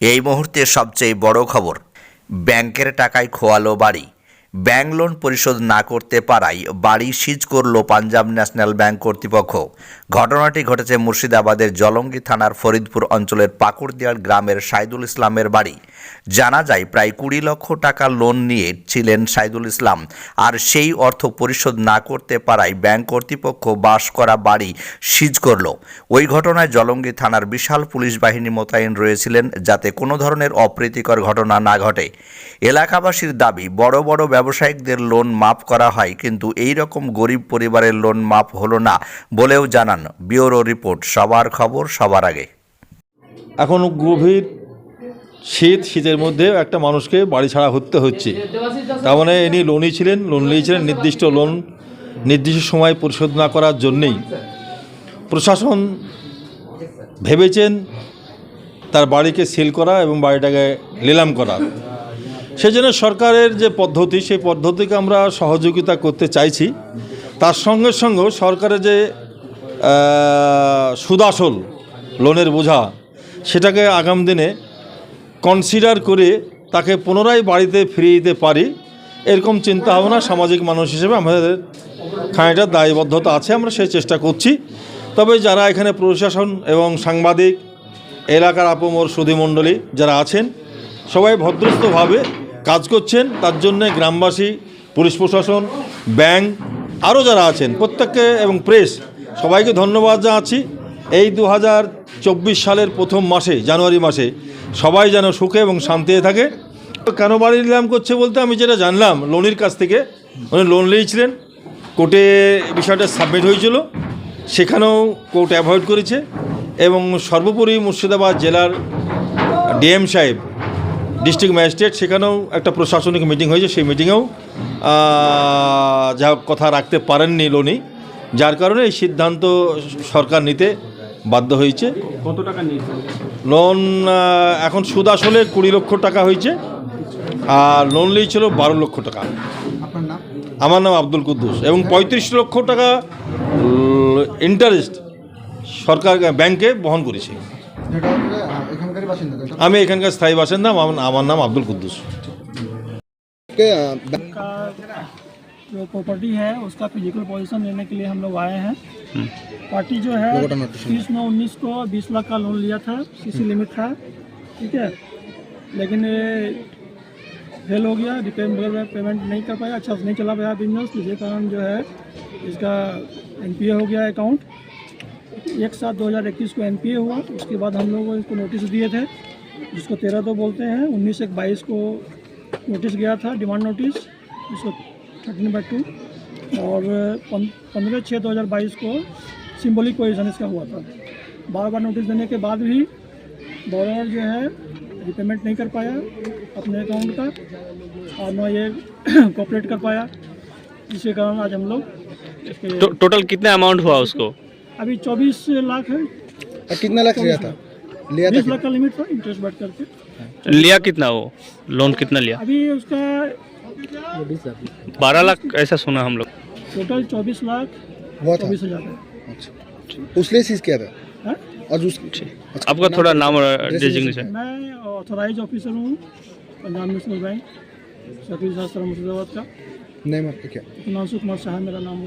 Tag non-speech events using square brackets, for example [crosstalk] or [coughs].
এই মুহূর্তে সবচেয়ে বড় খবর ব্যাংকের টাকায় খোয়ালো বাড়ি। ব্যাংক লোন পরিশোধ না করতে পারায় বাড়ি সিজ করল পাঞ্জাব ন্যাশনাল ব্যাংক কর্তৃপক্ষ। ঘটনাটি ঘটেছে মুর্শিদাবাদের জলঙ্গি থানার ফরিদপুর অঞ্চলের পাকুড়দিয়ার গ্রামের সাইদুল ইসলামের বাড়ি। জানা যায়, প্রায় কুড়ি লক্ষ টাকা লোন নিয়ে ছিলেন সাইদুল ইসলাম। আর সেই অর্থ পরিশোধ না করতে পারায় ব্যাংক কর্তৃপক্ষ বাস করা বাড়ি সিজ করল। ওই ঘটনায় জলঙ্গি থানার বিশাল পুলিশ বাহিনী মোতায়েন রয়েছিলেন যাতে কোনো ধরনের অপ্রীতিকর ঘটনা না ঘটে। এলাকাবাসীর দাবি, বড় বড় ব্যবসায়িকদের লোন মাফ করা হয়, কিন্তু এই রকম গরিব পরিবারের লোন মাফ হলো না বলেও জানান ব্যুরো রিপোর্ট, সবার খবর সবার আগে। এখন গভীর শীত, শীতের মধ্যে একটা মানুষকে বাড়ি ছাড়া হতে হচ্ছে। তার মানে ইনি লোনই ছিলেন লোন নিয়েছিলেন নির্দিষ্ট লোন নির্দিষ্ট সময় পরিশোধ না করার জন্যেই। প্রশাসন ভেবেছেন তার বাড়িকে সিল করা এবং বাড়িটাকে নিলাম করা। সেজন্য সরকারের যে পদ্ধতি, সেই পদ্ধতিকে আমরা সহযোগিতা করতে চাইছি। তার সঙ্গে সঙ্গে সরকারের যে সুদাসল লোনের বোঝা, সেটাকে আগাম দিনে কনসিডার করে তাকে পুনরায় বাড়িতে ফিরিয়ে দিতে পারি, এরকম চিন্তা ভাবনা সামাজিক মানুষ হিসেবে আমাদের খানিকটা দায়বদ্ধতা আছে, আমরা সেই চেষ্টা করছি। তবে যারা এখানে প্রশাসন এবং সাংবাদিক, এলাকার আপমর সুধীমণ্ডলী যারা আছেন, সবাই ভদ্রস্থভাবে কাজ করছেন, তার জন্য গ্রামবাসী, পুলিশ প্রশাসন, ব্যাংক আরও যারা আছেন, প্রত্যেককে এবং প্রেস, সবাইকে ধন্যবাদ জানাচ্ছি। এই দু হাজার চব্বিশ সালের প্রথম মাসে, জানুয়ারি মাসে, সবাই যেন সুখে এবং শান্তিতে থাকে। কেন বাড়ি নিলাম করছে বলতে আমি যেটা জানলাম, লোনের কাছ থেকে, উনি লোন নিয়েছিলেন, কোর্টে বিষয়টা সাবমিট হয়েছিল, সেখানেও কোর্ট অ্যাভয়েড করেছে এবং সর্বোপরি মুর্শিদাবাদ জেলার ডিএম সাহেব ডিস্ট্রিক্ট ম্যাজিস্ট্রেট সেখানেও একটা প্রশাসনিক মিটিং হয়েছে সেই মিটিংয়েও যা কথা রাখতে পারেননি লোনই যার কারণে এই সিদ্ধান্ত সরকার নিতে বাধ্য হয়েছে। কত টাকা নিয়েছেন লোন এখন সুদ আসলে কুড়ি লক্ষ টাকা হয়েছে আর লোন নিয়েছিল বারো লক্ষ টাকা। আমার নাম আব্দুল কুদ্দুস এবং পঁয়ত্রিশ লক্ষ টাকা ইন্টারেস্ট সরকার ব্যাংকে বহন করেছে। যেটা হচ্ছে আহ, এখানকারই বাসিন্দা তো এটা আমি এখানকার স্থায়ী বাসিন্দা আমার আমার নাম আব্দুল কুদ্দুস কে, আহ, ব্যাংক का जो प्रॉपर्टी है उसका फिजिकल पोजीशन लेने के लिए हम लोग आए हैं पार्टी जो है लोगों का notice तीस नौ उन्नीस को बीस लाख का लोन लिया था सीसी लिमिट था ठीक है लेकिन ये फेल हो गया रिपेमेंट पेमेंट नहीं कर पाया अच्छा से नहीं चला पाया बिजनेस जिसके कारण जो है इसका एन हो गया अकाउंट एक सात दो हज़ार इक्कीस को एन हुआ, उसके बाद हम लोग इसको नोटिस दिए थे, जिसको तेरह दो बोलते हैं, उन्नीस एक बाईस को नोटिस गया था डिमांड नोटिस जिसको थर्टीन बाई टू और पंद्रह छः दो हज़ार बाईस को सिम्बोलिक पोजीशन इसका हुआ था। बार बार नोटिस देने के बाद भी बॉर्डर जो है रिपेमेंट नहीं कर पाया अपने अकाउंट का, और न ये [coughs] कॉपरेट कर पाया। जिसके कारण आज हम लोग टोटल कितना अमाउंट हुआ उसको? अभी चौबीस लाख है। और कितना लाख लिया था? लिया था बीस लाख का लिमिट था इंटरेस्ट बढ़ करके। लिया कितना वो? लोन कितना लिया? अभी उसका बारह लाख ऐसा सुना हम लोग। टोटल चौबीस लाख चौबीस हज़ार अच्छा। उसने सीज किया था? हाँ? और उस अच्छा, आपका थोड़ा नाम और डेजिग्नेशन मैं ऑथोराइज ऑफिसर हूँ पंजाब नेशनल बैंक सतीश शास्त्र मुर्शिदाबाद का। नेम आपका क्या? हिमांशु कुमार शाह मेरा नाम हुआ।